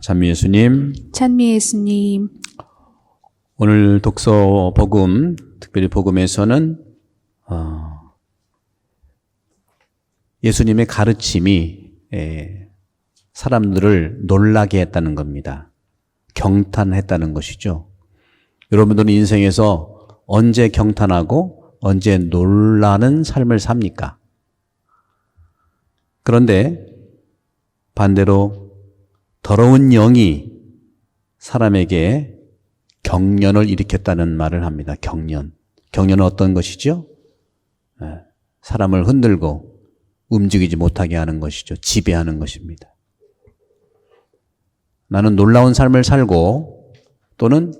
찬미 예수님, 찬미 예수님, 오늘 독서 복음, 특별히 복음에서는 어, 예수님의 가르침이 에, 사람들을 놀라게 했다는 겁니다. 경탄했다는 것이죠. 여러분들은 인생에서 언제 경탄하고 언제 놀라는 삶을 삽니까? 그런데 반대로 더러운 영이 사람에게 경련을 일으켰다는 말을 합니다. 경련. 경련은 어떤 것이죠? 예, 사람을 흔들고 움직이지 못하게 하는 것이죠. 지배하는 것입니다. 나는 놀라운 삶을 살고 또는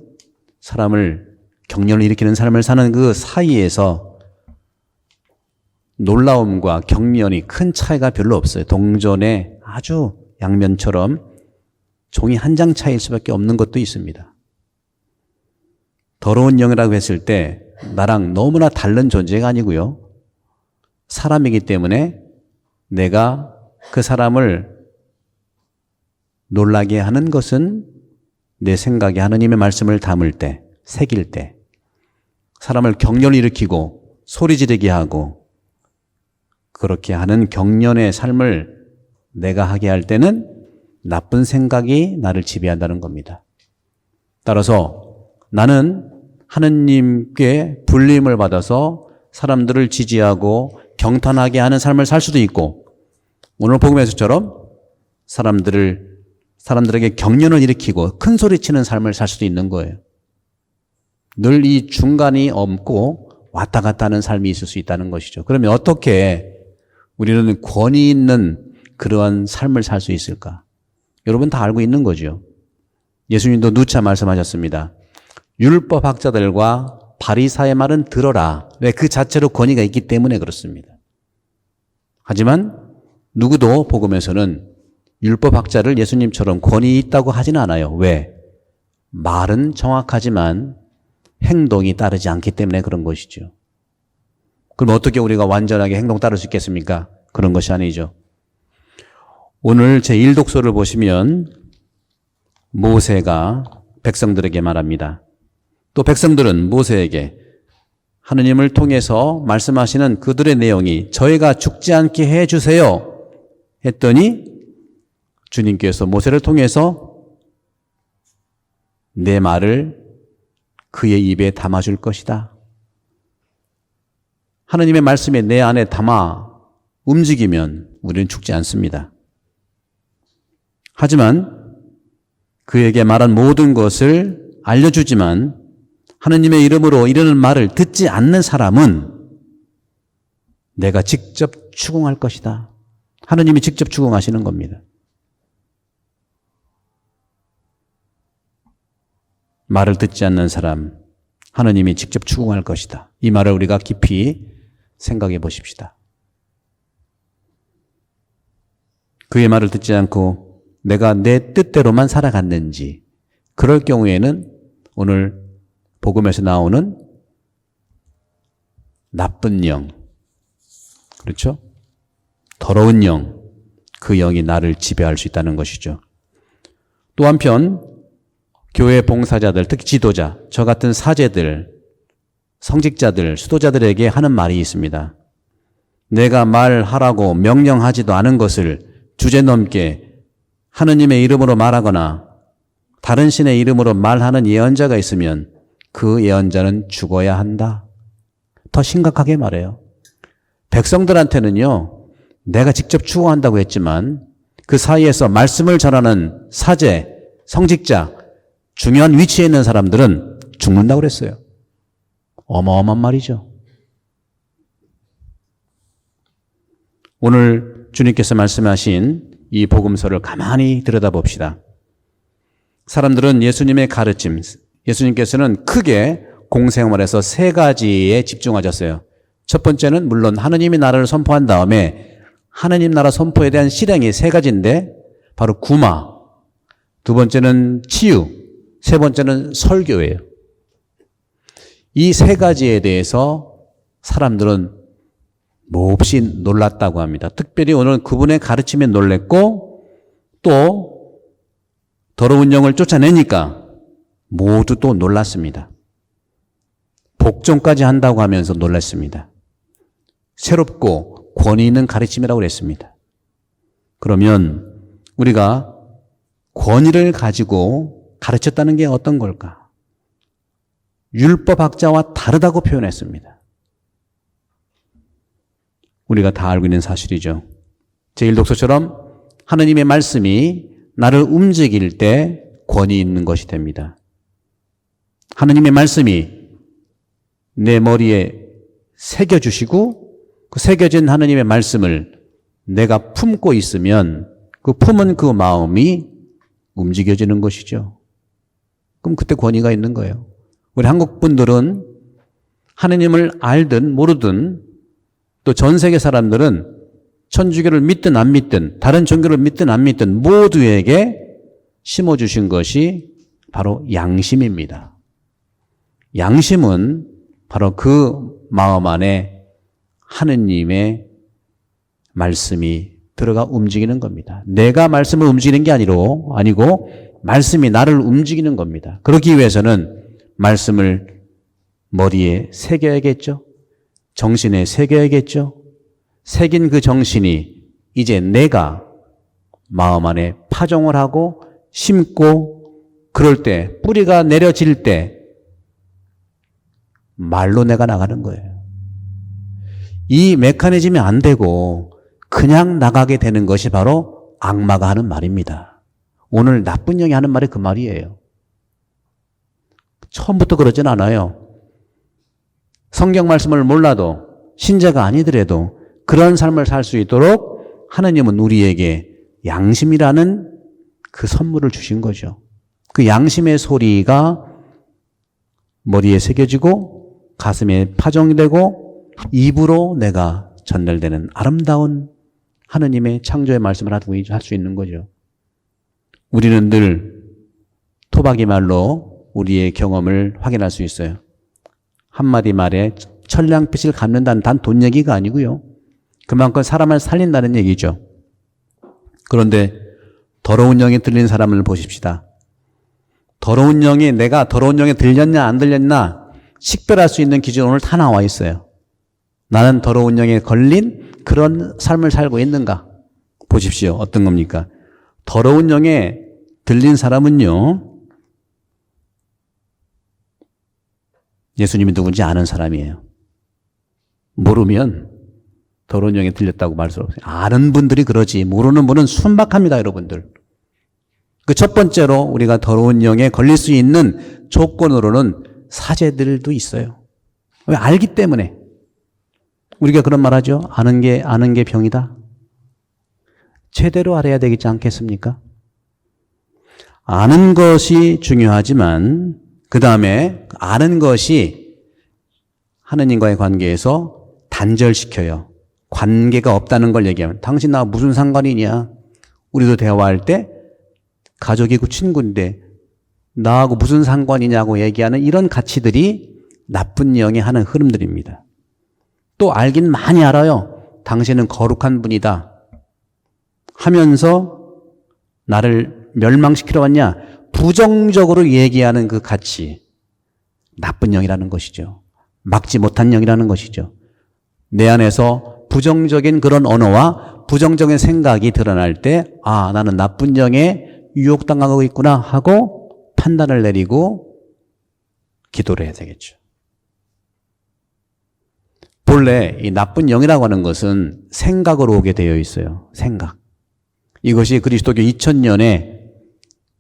사람을 경련을 일으키는 삶을 사는 그 사이에서 놀라움과 경련이 큰 차이가 별로 없어요. 동전의 아주 양면처럼 종이 한 장 차이일 수밖에 없는 것도 있습니다. 더러운 영이라고 했을 때 나랑 너무나 다른 존재가 아니고요. 사람이기 때문에 내가 그 사람을 놀라게 하는 것은 내 생각에 하느님의 말씀을 담을 때, 새길 때, 사람을 경련을 일으키고 소리 지르게 하고 그렇게 하는 경련의 삶을 내가 하게 할 때는 나쁜 생각이 나를 지배한다는 겁니다. 따라서 나는 하느님께 불림을 받아서 사람들을 지지하고 경탄하게 하는 삶을 살 수도 있고 오늘 복음에서처럼 사람들을 사람들에게 경련을 일으키고 큰 소리 치는 삶을 살 수도 있는 거예요. 늘 이 중간이 없고 왔다 갔다 하는 삶이 있을 수 있다는 것이죠. 그러면 어떻게 우리는 권위 있는 그러한 삶을 살 수 있을까? 여러분 다 알고 있는 거죠. 예수님도 누차 말씀하셨습니다. 율법 학자들과 바리사의 말은 들어라. 왜 그 자체로 권위가 있기 때문에 그렇습니다. 하지만 누구도 복음에서는 율법 학자를 예수님처럼 권위 있다고 하지는 않아요. 왜? 말은 정확하지만 행동이 따르지 않기 때문에 그런 것이죠. 그럼 어떻게 우리가 완전하게 행동 따를 수 있겠습니까? 그런 것이 아니죠. 오늘 제 1독서를 보시면 모세가 백성들에게 말합니다. 또 백성들은 모세에게 하느님을 통해서 말씀하시는 그들의 내용이 저희가 죽지 않게 해 주세요. 했더니 주님께서 모세를 통해서 내 말을 그의 입에 담아 줄 것이다. 하느님의 말씀이 내 안에 담아 움직이면 우리는 죽지 않습니다. 하지만 그에게 말한 모든 것을 알려주지만 하느님의 이름으로 이르는 말을 듣지 않는 사람은 내가 직접 추궁할 것이다. 하느님이 직접 추궁하시는 겁니다. 말을 듣지 않는 사람, 하느님이 직접 추궁할 것이다. 이 말을 우리가 깊이 생각해 보십시다. 그의 말을 듣지 않고 내가 내 뜻대로만 살아갔는지, 그럴 경우에는 오늘 복음에서 나오는 나쁜 영, 그렇죠? 더러운 영, 그 영이 나를 지배할 수 있다는 것이죠. 또 한편, 교회 봉사자들, 특히 지도자, 저 같은 사제들, 성직자들, 수도자들에게 하는 말이 있습니다. 내가 말하라고 명령하지도 않은 것을 주제넘게 하느님의 이름으로 말하거나 다른 신의 이름으로 말하는 예언자가 있으면 그 예언자는 죽어야 한다. 더 심각하게 말해요. 백성들한테는요, 내가 직접 추구한다고 했지만 그 사이에서 말씀을 전하는 사제, 성직자, 중요한 위치에 있는 사람들은 죽는다고 그랬어요. 어마어마한 말이죠. 오늘 주님께서 말씀하신 이 복음서를 가만히 들여다봅시다. 사람들은 예수님의 가르침, 예수님께서는 크게 공생활 에서 세 가지에 집중하셨어요. 첫 번째는 물론 하느님이 나라를 선포한 다음에 하느님 나라 선포에 대한 실행이 세 가지인데 바로 구마, 두 번째는 치유, 세 번째는 설교예요. 이 세 가지에 대해서 사람들은 몹시 놀랐다고 합니다. 특별히 오늘 그분의 가르침에 놀랬고 또 더러운 영을 쫓아내니까 모두 또 놀랐습니다. 복종까지 한다고 하면서 놀랐습니다. 새롭고 권위 있는 가르침이라고 그랬습니다. 그러면 우리가 권위를 가지고 가르쳤다는 게 어떤 걸까? 율법학자와 다르다고 표현했습니다. 우리가 다 알고 있는 사실이죠. 제1독서처럼 하느님의 말씀이 나를 움직일 때 권위 있는 것이 됩니다. 하느님의 말씀이 내 머리에 새겨주시고 그 새겨진 하느님의 말씀을 내가 품고 있으면 그 품은 그 마음이 움직여지는 것이죠. 그럼 그때 권위가 있는 거예요. 우리 한국 분들은 하느님을 알든 모르든 또 전 세계 사람들은 천주교를 믿든 안 믿든 다른 종교를 믿든 안 믿든 모두에게 심어주신 것이 바로 양심입니다. 양심은 바로 그 마음 안에 하느님의 말씀이 들어가 움직이는 겁니다. 내가 말씀을 움직이는 게 아니로 아니고 말씀이 나를 움직이는 겁니다. 그러기 위해서는 말씀을 머리에 새겨야겠죠. 정신에 새겨야겠죠. 새긴 그 정신이 이제 내가 마음 안에 파종을 하고 심고 그럴 때 뿌리가 내려질 때 말로 내가 나가는 거예요. 이 메커니즘이 안 되고 그냥 나가게 되는 것이 바로 악마가 하는 말입니다. 오늘 나쁜 영이 하는 말이 그 말이에요. 처음부터 그러진 않아요. 성경 말씀을 몰라도 신자가 아니더라도 그런 삶을 살 수 있도록 하나님은 우리에게 양심이라는 그 선물을 주신 거죠. 그 양심의 소리가 머리에 새겨지고 가슴에 파종이 되고 입으로 내가 전달되는 아름다운 하느님의 창조의 말씀을 할 수 있는 거죠. 우리는 늘 토박이 말로 우리의 경험을 확인할 수 있어요. 한마디 말에 천량빛을 갚는다는 단 돈 얘기가 아니고요. 그만큼 사람을 살린다는 얘기죠. 그런데 더러운 영이 들린 사람을 보십시다. 더러운 영이 내가 더러운 영이 들렸냐 안 들렸나 식별할 수 있는 기준 오늘 다 나와 있어요. 나는 더러운 영에 걸린 그런 삶을 살고 있는가? 보십시오. 어떤 겁니까? 더러운 영에 들린 사람은요, 예수님이 누군지 아는 사람이에요. 모르면 더러운 영에 들렸다고 말수 없어요. 아는 분들이 그러지. 모르는 분은 순박합니다, 여러분들. 그 첫 번째로 우리가 더러운 영에 걸릴 수 있는 조건으로는 사제들도 있어요. 왜? 알기 때문에. 우리가 그런 말 하죠. 아는 게, 아는 게 병이다. 제대로 알아야 되겠지 않겠습니까? 아는 것이 중요하지만, 그 다음에 아는 것이 하느님과의 관계에서 단절시켜요. 관계가 없다는 걸 얘기하면 당신 나와 무슨 상관이냐? 우리도 대화할 때 가족이고 친구인데 나하고 무슨 상관이냐고 얘기하는 이런 가치들이 나쁜 영이 하는 흐름들입니다. 또 알긴 많이 알아요. 당신은 거룩한 분이다. 하면서 나를 멸망시키러 왔냐? 부정적으로 얘기하는 그 가치. 나쁜 영이라는 것이죠. 막지 못한 영이라는 것이죠. 내 안에서 부정적인 그런 언어와 부정적인 생각이 드러날 때, 아, 나는 나쁜 영에 유혹당하고 있구나 하고 판단을 내리고 기도를 해야 되겠죠. 본래 이 나쁜 영이라고 하는 것은 생각으로 오게 되어 있어요. 생각. 이것이 그리스도교 2000년의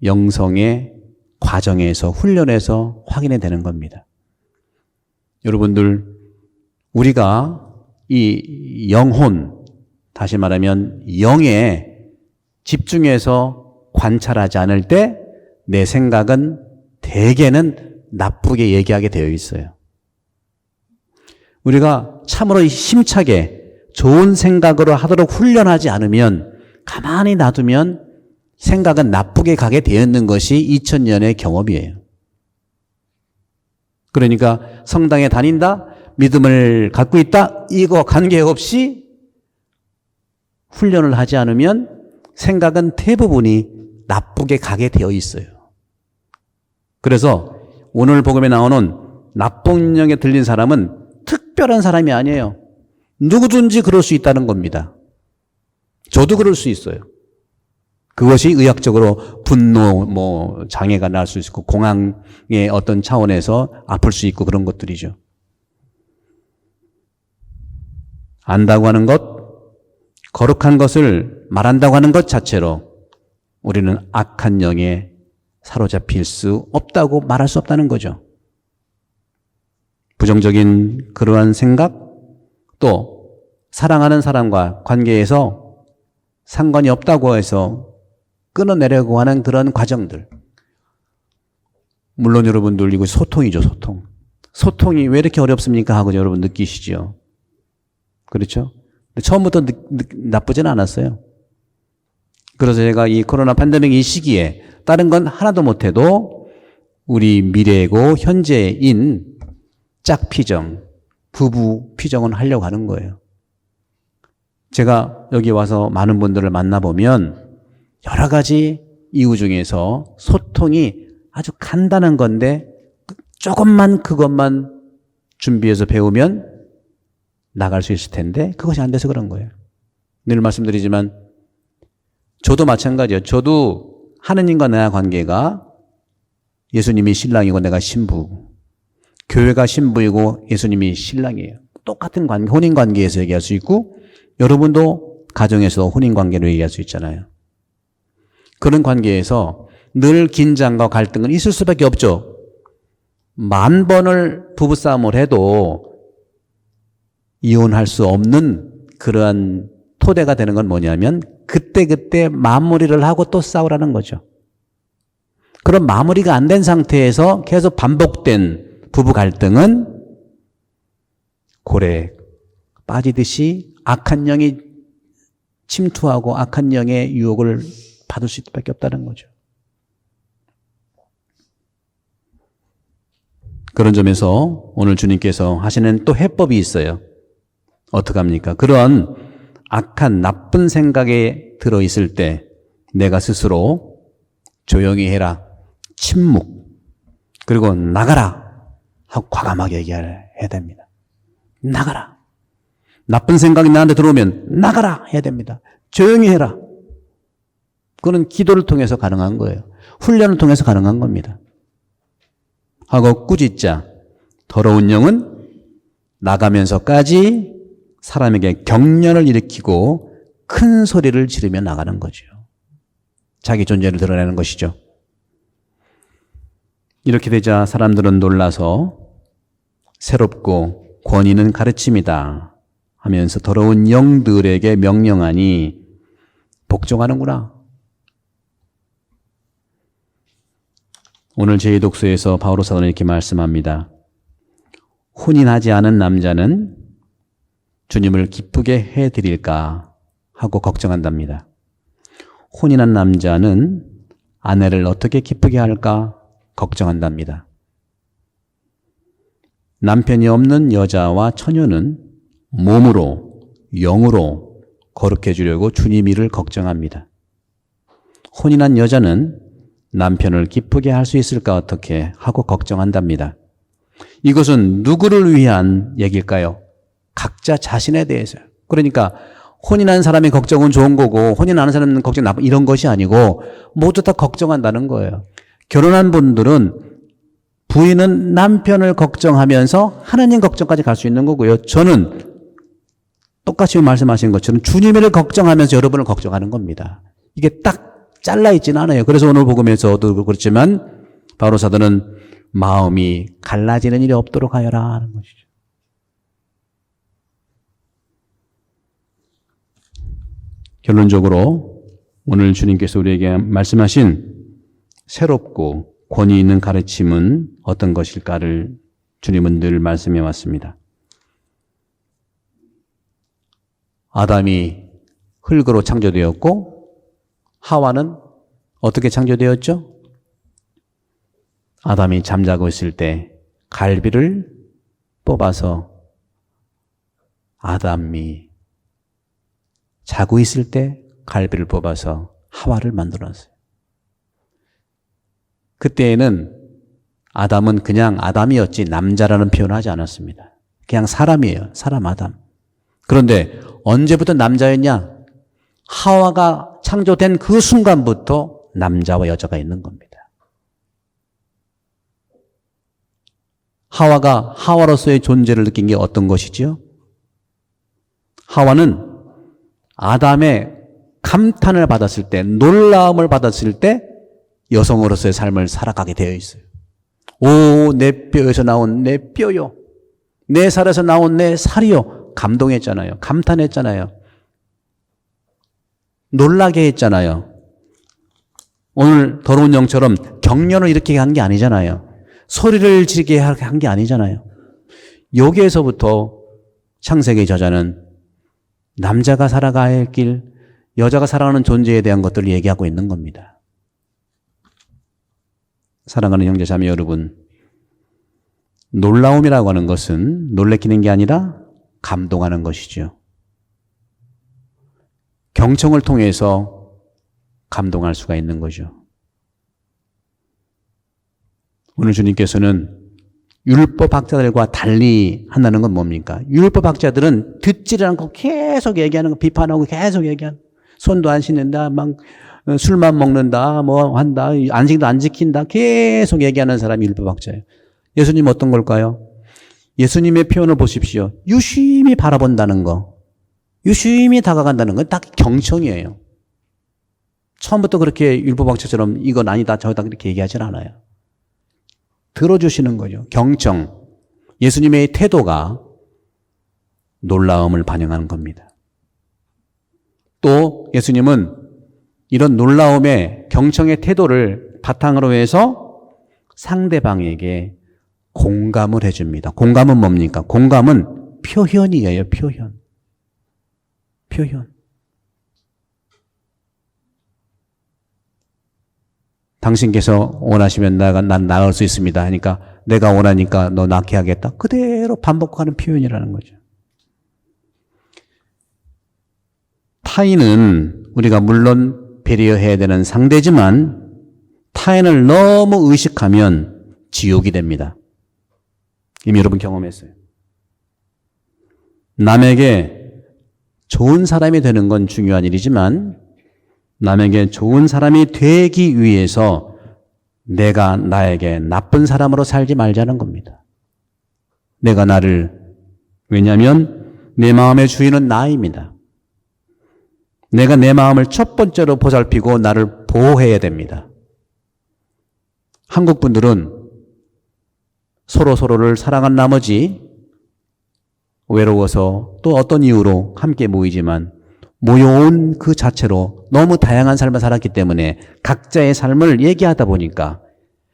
영성의 과정에서 훈련해서 확인이 되는 겁니다. 여러분들, 우리가 이 영혼, 다시 말하면 영에 집중해서 관찰하지 않을 때 내 생각은 대개는 나쁘게 얘기하게 되어 있어요. 우리가 참으로 힘차게 좋은 생각으로 하도록 훈련하지 않으면 가만히 놔두면 생각은 나쁘게 가게 되어 있는 것이 2000년의 경험이에요. 그러니까 성당에 다닌다? 믿음을 갖고 있다? 이거 관계없이 훈련을 하지 않으면 생각은 대부분이 나쁘게 가게 되어 있어요. 그래서 오늘 복음에 나오는 나쁜 영에 들린 사람은 특별한 사람이 아니에요. 누구든지 그럴 수 있다는 겁니다. 저도 그럴 수 있어요. 그것이 의학적으로 분노, 뭐, 장애가 날 수 있고, 공황의 어떤 차원에서 아플 수 있고 그런 것들이죠. 안다고 하는 것, 거룩한 것을 말한다고 하는 것 자체로 우리는 악한 영에 사로잡힐 수 없다고 말할 수 없다는 거죠. 부정적인 그러한 생각, 또 사랑하는 사람과 관계에서 상관이 없다고 해서 끊어내려고 하는 그런 과정들. 물론 여러분들 이거 소통이죠, 소통. 소통이 왜 이렇게 어렵습니까? 하고 여러분 느끼시죠. 그렇죠? 처음부터 느, 느, 나쁘진 않았어요. 그래서 제가 이 코로나 팬데믹 이 시기에 다른 건 하나도 못해도 우리 미래고 현재인 짝피정, 부부 피정은 하려고 하는 거예요. 제가 여기 와서 많은 분들을 만나보면 여러 가지 이유 중에서 소통이 아주 간단한 건데 조금만 그것만 준비해서 배우면 나갈 수 있을 텐데 그것이 안 돼서 그런 거예요. 늘 말씀드리지만 저도 마찬가지예요. 저도 하느님과 내 관계가 예수님이 신랑이고 내가 신부. 교회가 신부이고 예수님이 신랑이에요. 똑같은 관계, 혼인 관계에서 얘기할 수 있고 여러분도 가정에서 혼인 관계로 얘기할 수 있잖아요. 그런 관계에서 늘 긴장과 갈등은 있을 수밖에 없죠. 만 번을 부부싸움을 해도 이혼할 수 없는 그러한 토대가 되는 건 뭐냐면 그때그때 마무리를 하고 또 싸우라는 거죠. 그런 마무리가 안 된 상태에서 계속 반복된 부부 갈등은 고래 빠지듯이 악한 영이 침투하고 악한 영의 유혹을 받을 수 수밖에 없다는 거죠. 그런 점에서 오늘 주님께서 하시는 또 해법이 있어요. 어떡합니까? 그런 악한 나쁜 생각에 들어 있을 때 내가 스스로 조용히 해라. 침묵. 그리고 나가라. 하고 과감하게 얘기해야 됩니다. 나가라. 나쁜 생각이 나한테 들어오면 나가라 해야 됩니다. 조용히 해라. 그거는 기도를 통해서 가능한 거예요. 훈련을 통해서 가능한 겁니다. 하고 꾸짖자. 더러운 영은 나가면서까지 사람에게 경련을 일으키고 큰 소리를 지르며 나가는 거죠. 자기 존재를 드러내는 것이죠. 이렇게 되자 사람들은 놀라서 새롭고 권위 는 가르침이다 하면서 더러운 영들에게 명령하니 복종하는구나. 오늘 제 독서에서 바오로 사도는 이렇게 말씀합니다. 혼인하지 않은 남자는 주님을 기쁘게 해드릴까 하고 걱정한답니다. 혼인한 남자는 아내를 어떻게 기쁘게 할까 걱정한답니다. 남편이 없는 여자와 처녀는 몸으로, 영으로 거룩해 주려고 주님 일을 걱정합니다. 혼인한 여자는 남편을 기쁘게 할 수 있을까 어떻게 하고 걱정한답니다. 이것은 누구를 위한 얘기일까요? 각자 자신에 대해서요. 그러니까 혼인한 사람의 걱정은 좋은 거고 혼인하는 사람은 걱정 나쁜 이런 것이 아니고 모두 다 걱정한다는 거예요. 결혼한 분들은 부인은 남편을 걱정하면서 하나님 걱정까지 갈 수 있는 거고요. 저는 똑같이 말씀하신 것처럼 주님을 걱정하면서 여러분을 걱정하는 겁니다. 이게 딱 잘라 있지는 않아요. 그래서 오늘 복음에서도 그렇지만 바로 사도는 마음이 갈라지는 일이 없도록 하여라 하는 것이죠. 결론적으로 오늘 주님께서 우리에게 말씀하신 새롭고 권위 있는 가르침은 어떤 것일까를 주님은 늘 말씀해 왔습니다. 아담이 흙으로 창조되었고 하와는 어떻게 창조되었죠? 아담이 잠자고 있을 때 갈비를 뽑아서 아담이 자고 있을 때 갈비를 뽑아서 하와를 만들었어요. 그때에는 아담은 그냥 아담이었지 남자라는 표현을 하지 않았습니다. 그냥 사람이에요. 사람 아담. 그런데 언제부터 남자였냐? 하와가 창조된 그 순간부터 남자와 여자가 있는 겁니다. 하와가 하와로서의 존재를 느낀 게 어떤 것이지요? 하와는 아담의 감탄을 받았을 때, 놀라움을 받았을 때 여성으로서의 삶을 살아가게 되어 있어요. 오, 내 뼈에서 나온 내 뼈요. 내 살에서 나온 내 살이요. 감동했잖아요. 감탄했잖아요. 놀라게 했잖아요. 오늘 더러운 영처럼 경련을 일으키게 한 게 아니잖아요. 소리를 지르게 한 게 아니잖아요. 여기에서부터 창세기 저자는 남자가 살아가야 할 길, 여자가 살아가는 존재에 대한 것들을 얘기하고 있는 겁니다. 사랑하는 형제 자매 여러분, 놀라움이라고 하는 것은 놀래키는 게 아니라 감동하는 것이죠. 경청을 통해서 감동할 수가 있는 거죠. 오늘 주님께서는 율법 학자들과 달리 한다는 건 뭡니까? 율법 학자들은 듣지를 않고 계속 얘기하는 거, 비판하고 계속 얘기하는 손도 안 씻는다, 막 어, 술만 먹는다, 뭐 한다, 안식도 안 지킨다, 계속 얘기하는 사람이 율법 학자예요. 예수님 어떤 걸까요? 예수님의 표현을 보십시오. 유심히 바라본다는 거, 유심히 다가간다는 건 딱 경청이에요. 처음부터 그렇게 율법학자처럼 이건 아니다, 저다 그렇게 얘기하진 않아요. 들어주시는 거죠. 경청. 예수님의 태도가 놀라움을 반영하는 겁니다. 또 예수님은 이런 놀라움의 경청의 태도를 바탕으로 해서 상대방에게 공감을 해줍니다. 공감은 뭡니까? 공감은 표현이에요, 표현. 표현. 당신께서 원하시면 나가, 난 나을 수 있습니다. 하니까 내가 원하니까 너 낳게 하겠다. 그대로 반복하는 표현이라는 거죠. 타인은 우리가 물론 배려해야 되는 상대지만 타인을 너무 의식하면 지옥이 됩니다. 이미 여러분 경험했어요. 남에게 좋은 사람이 되는 건 중요한 일이지만 남에게 좋은 사람이 되기 위해서 내가 나에게 나쁜 사람으로 살지 말자는 겁니다. 내가 나를, 왜냐하면 내 마음의 주인은 나입니다. 내가 내 마음을 첫 번째로 보살피고 나를 보호해야 됩니다. 한국 분들은 서로 서로를 사랑한 나머지 외로워서 또 어떤 이유로 함께 모이지만 모여온 그 자체로 너무 다양한 삶을 살았기 때문에 각자의 삶을 얘기하다 보니까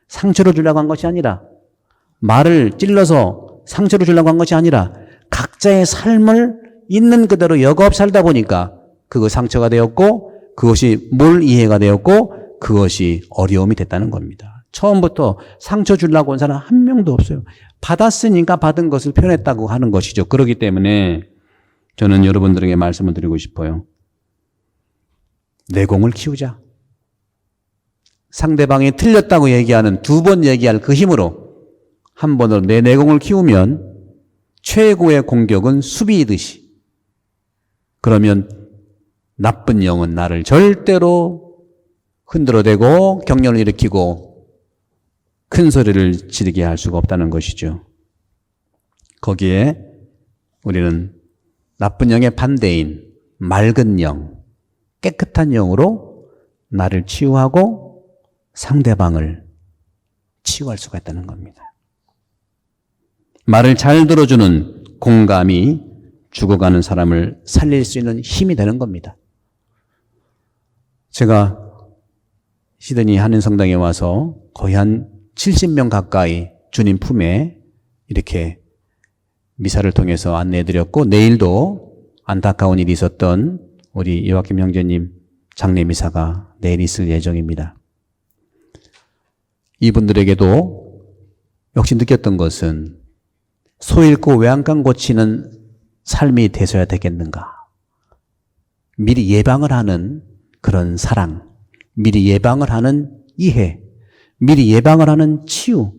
상처를 주려고 한 것이 아니라 말을 찔러서 상처를 주려고 한 것이 아니라 각자의 삶을 있는 그대로 여겁 살다 보니까 그거 상처가 되었고 그것이 뭘 이해가 되었고 그것이 어려움이 됐다는 겁니다. 처음부터 상처 주려고 온 사람 한 명도 없어요. 받았으니까 받은 것을 표현했다고 하는 것이죠. 그렇기 때문에 저는 여러분들에게 말씀을 드리고 싶어요. 내공을 키우자. 상대방이 틀렸다고 얘기하는 두 번 얘기할 그 힘으로 한 번으로 내 내공을 키우면 최고의 공격은 수비이듯이. 그러면 나쁜 영은 나를 절대로 흔들어대고 경련을 일으키고 큰 소리를 지르게 할 수가 없다는 것이죠. 거기에 우리는 나쁜 영의 반대인 맑은 영, 깨끗한 영으로 나를 치유하고 상대방을 치유할 수가 있다는 겁니다. 말을 잘 들어주는 공감이 죽어가는 사람을 살릴 수 있는 힘이 되는 겁니다. 제가 시드니 한인성당에 와서 거의 한 70명 가까이 주님 품에 이렇게 미사를 통해서 안내해 드렸고 내일도 안타까운 일이 있었던 우리 요아김 형제님 장례 미사가 내일 있을 예정입니다. 이분들에게도 역시 느꼈던 것은 소 잃고 외양간 고치는 삶이 되서야 되겠는가. 미리 예방을 하는 그런 사랑, 미리 예방을 하는 이해, 미리 예방을 하는 치유,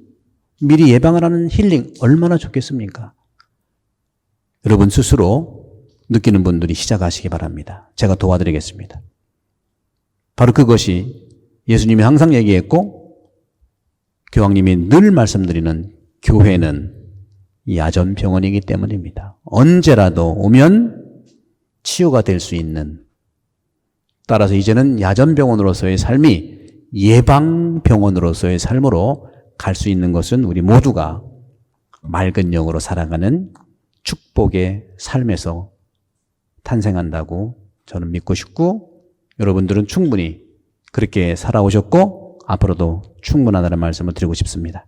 미리 예방을 하는 힐링 얼마나 좋겠습니까? 여러분 스스로 느끼는 분들이 시작하시기 바랍니다. 제가 도와드리겠습니다. 바로 그것이 예수님이 항상 얘기했고 교황님이 늘 말씀드리는 교회는 야전 병원이기 때문입니다. 언제라도 오면 치유가 될 수 있는 따라서 이제는 야전 병원으로서의 삶이 예방 병원으로서의 삶으로 갈 수 있는 것은 우리 모두가 맑은 영으로 살아가는 축복의 삶에서 탄생한다고 저는 믿고 싶고 여러분들은 충분히 그렇게 살아오셨고 앞으로도 충분하다는 말씀을 드리고 싶습니다.